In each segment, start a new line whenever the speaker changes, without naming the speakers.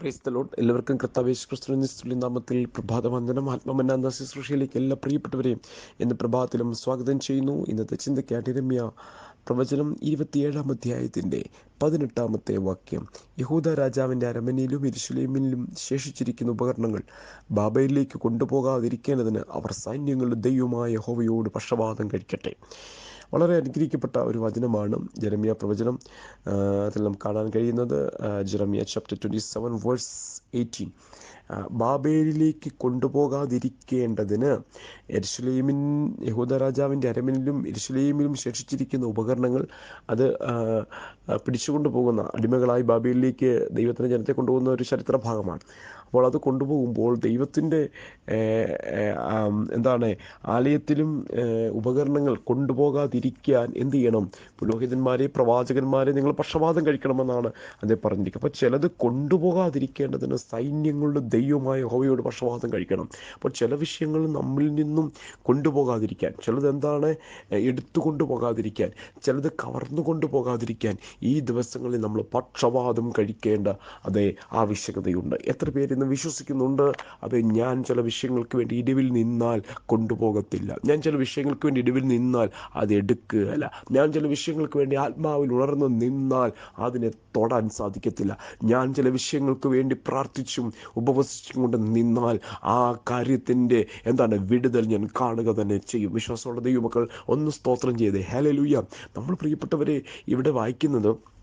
Price എല്ലാവർക്കും കർത്താവേശ് ക്രിസ്തു നാമത്തിൽ പ്രഭാതവന്ദനം ആത്മമന്നാന്ത ശുശ്രൂഷയിലേക്ക് എല്ലാ പ്രിയപ്പെട്ടവരെയും ഇന്ന് പ്രഭാതത്തിലും സ്വാഗതം ചെയ്യുന്നു. ഇന്നത്തെ ചിന്തയ്ക്കായിട്ട് രമ്യ പ്രവചനം ഇരുപത്തിയേഴാം അധ്യായത്തിന്റെ പതിനെട്ടാമത്തെ വാക്യം. യഹൂദ രാജാവിന്റെ അരമനയിലും ഇരുശുലേമിലും ശേഷിച്ചിരിക്കുന്ന ഉപകരണങ്ങൾ ബാബയിലേക്ക് കൊണ്ടുപോകാതിരിക്കേണ്ടതിന് അവർ സൈന്യങ്ങളുടെ ദൈവമായ ഹോവയോട് പക്ഷപാതം കഴിക്കട്ടെ. വളരെ അനുഗ്രഹിക്കപ്പെട്ട ഒരു വചനമാണ് ജെറമിയ പ്രവചനം. അതിൽ നമുക്ക് കാണാൻ കഴിയുന്നത് Jeremiah chapter twenty seven verse eighteen ബാബേലിലേക്ക് കൊണ്ടുപോകാതിരിക്കേണ്ടതിന് എരുസലേമിൻ യഹൂദ രാജാവിന്റെ അരമനിലും എരുസലേമിലും ശേഷിച്ചിരിക്കുന്ന ഉപകരണങ്ങൾ അത് ആ, ആ, പിടിച്ചുകൊണ്ടു പോകുന്ന അടിമകളായി ബാബേലിലേക്ക് ദൈവത്തിന്റെ ജനത്തെ കൊണ്ടുപോകുന്ന ഒരു ചരിത്ര ഭാഗമാണ് അപ്പോൾ അത് കൊണ്ടുപോകുമ്പോൾ ദൈവത്തിന്റെ എന്താണ് ആലയത്തിലും ഉപകരണങ്ങൾ കൊണ്ടുപോകാതിരിക്കാൻ എന്ത് ചെയ്യണം? പുരോഹിതന്മാരെ പ്രവാചകന്മാരെ നിങ്ങൾ പക്ഷപാതം കഴിക്കണമെന്നാണ് അദ്ദേഹം പറഞ്ഞിരിക്കുന്നത്. അപ്പോൾ ചിലത് കൊണ്ടുപോകാതിരിക്കേണ്ടതിന് സൈന്യങ്ങളുടെ ദൈവമായ ഹോവയോട് പക്ഷപാതം കഴിക്കണം. അപ്പോൾ ചില വിഷയങ്ങൾ നമ്മിൽ നിന്നും കൊണ്ടുപോകാതിരിക്കാൻ ചിലത് എന്താണ് എടുത്തു കൊണ്ടുപോകാതിരിക്കാൻ ചിലത് കവർന്നു കൊണ്ടുപോകാതിരിക്കാൻ ഈ ദിവസങ്ങളിൽ നമ്മൾ പക്ഷപാതം കഴിക്കേണ്ട അതേ ആവശ്യകതയുണ്ട്. എത്ര പേര് ഇന്ന് വിശ്വസിക്കുന്നുണ്ട് അതെ ഞാൻ ചില വിഷയങ്ങൾക്ക് വേണ്ടി ഇടിവിൽ നിന്നാൽ കൊണ്ടുപോകത്തില്ല. ഞാൻ ചില വിഷയങ്ങൾക്ക് വേണ്ടി ഇടിവിൽ നിന്നാൽ അത് എടുക്കുകയല്ല. ഞാൻ ചില വിഷയങ്ങൾക്ക് വേണ്ടി ആത്മാവിൽ ഉണർന്ന് നിന്നാൽ അതിനെ തൊടാൻ സാധിക്കത്തില്ല. ഞാൻ ചില വിഷയങ്ങൾക്ക് വേണ്ടി പ്രാർത്ഥിച്ചും ഉപവസിച്ചും കൊണ്ട് നിന്നാൽ ആ കാര്യത്തിന്റെ എന്താണ് വിടുതൽ ഞാൻ കാണുക തന്നെ ചെയ്യും. വിശ്വാസമുള്ള ദൈവമക്കൾ ഒന്ന് സ്തോത്രം ചെയ്തേ. ഹലലുയ്യ നമ്മൾ പ്രിയപ്പെട്ടവരെ ഇവിടെ വായിക്കുന്നത്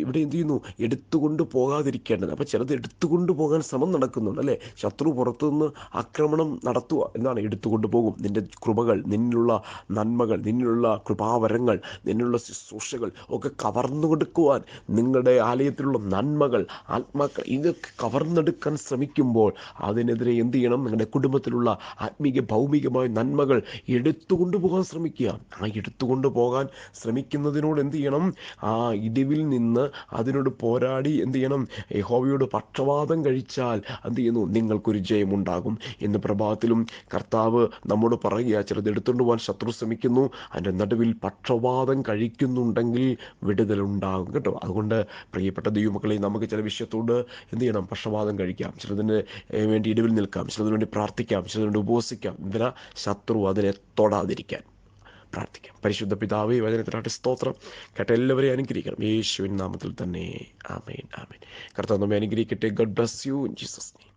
ഇവിടെ എന്ത് ചെയ്യുന്നു? എടുത്തുകൊണ്ട് പോകാതിരിക്കേണ്ടത്. അപ്പോൾ ചിലത് എടുത്തുകൊണ്ട് പോകാൻ ശ്രമം നടക്കുന്നുണ്ട് അല്ലേ? ശത്രു പുറത്തുനിന്ന് ആക്രമണം നടത്തുക എന്നാണ് എടുത്തുകൊണ്ട് പോകും. നിന്റെ കൃപകൾ നിന്നിലുള്ള നന്മകൾ നിന്നിലുള്ള കൃപാവരങ്ങൾ നിന്നിലുള്ള ശുശ്രൂഷകൾ ഒക്കെ കവർന്നു കൊടുക്കുവാൻ നിങ്ങളുടെ ആലയത്തിലുള്ള നന്മകൾ ആത്മാക്കൾ ഇതൊക്കെ കവർന്നെടുക്കാൻ ശ്രമിക്കുമ്പോൾ അതിനെതിരെ എന്ത് ചെയ്യണം? നിങ്ങളുടെ കുടുംബത്തിലുള്ള ആത്മീക ഭൗമികമായ നന്മകൾ എടുത്തുകൊണ്ട് പോകാൻ ശ്രമിക്കുക. ആ എടുത്തുകൊണ്ട് പോകാൻ ശ്രമിക്കുന്നതിനോട് എന്ത് ചെയ്യണം? ആ ഇടിവിൽ നിന്ന് അതിനോട് പോരാടി എന്ത് ചെയ്യണം? യഹോവയോട് പക്ഷപാതം കഴിച്ചാൽ എന്ത് ചെയ്യുന്നു? നിങ്ങൾക്കൊരു ജയമുണ്ടാകും. എന്ന് പ്രഭാതത്തിലും കർത്താവ് നമ്മോട് പറയുക ചിലത് എടുത്തുകൊണ്ട് പോകാൻ ശത്രു ശ്രമിക്കുന്നു. അതിന്റെ നടുവിൽ പക്ഷപാതം കഴിക്കുന്നുണ്ടെങ്കിൽ വിടുതലുണ്ടാകും കേട്ടോ. അതുകൊണ്ട് പ്രിയപ്പെട്ട ദൈവമക്കളെ നമുക്ക് ചില വിഷയത്തോട് എന്ത് ചെയ്യണം? പക്ഷപാതം കഴിക്കാം. ചിലതിന് വേണ്ടി ഇടിവിൽ നിൽക്കാം. ചിലതിനു വേണ്ടി പ്രാർത്ഥിക്കാം. ചിലതിനു വേണ്ടി ഉപവസിക്കാം എന്തിനാ ശത്രു. അതിനെ തൊടാതിരിക്കാൻ. പ്രാർത്ഥിക്കാം. പരിശുദ്ധ പിതാവേ വചനത്തിനായിട്ട് സ്തോത്രം. കേട്ട എല്ലാവരെയും അനുഗ്രഹിക്കണം. യേശുവിൻ നാമത്തിൽ തന്നെ. ആമേൻ ആമേൻ. കർത്താവ് നമ്മെ അനുഗ്രഹിക്കട്ടെ. Garh bless you Jesus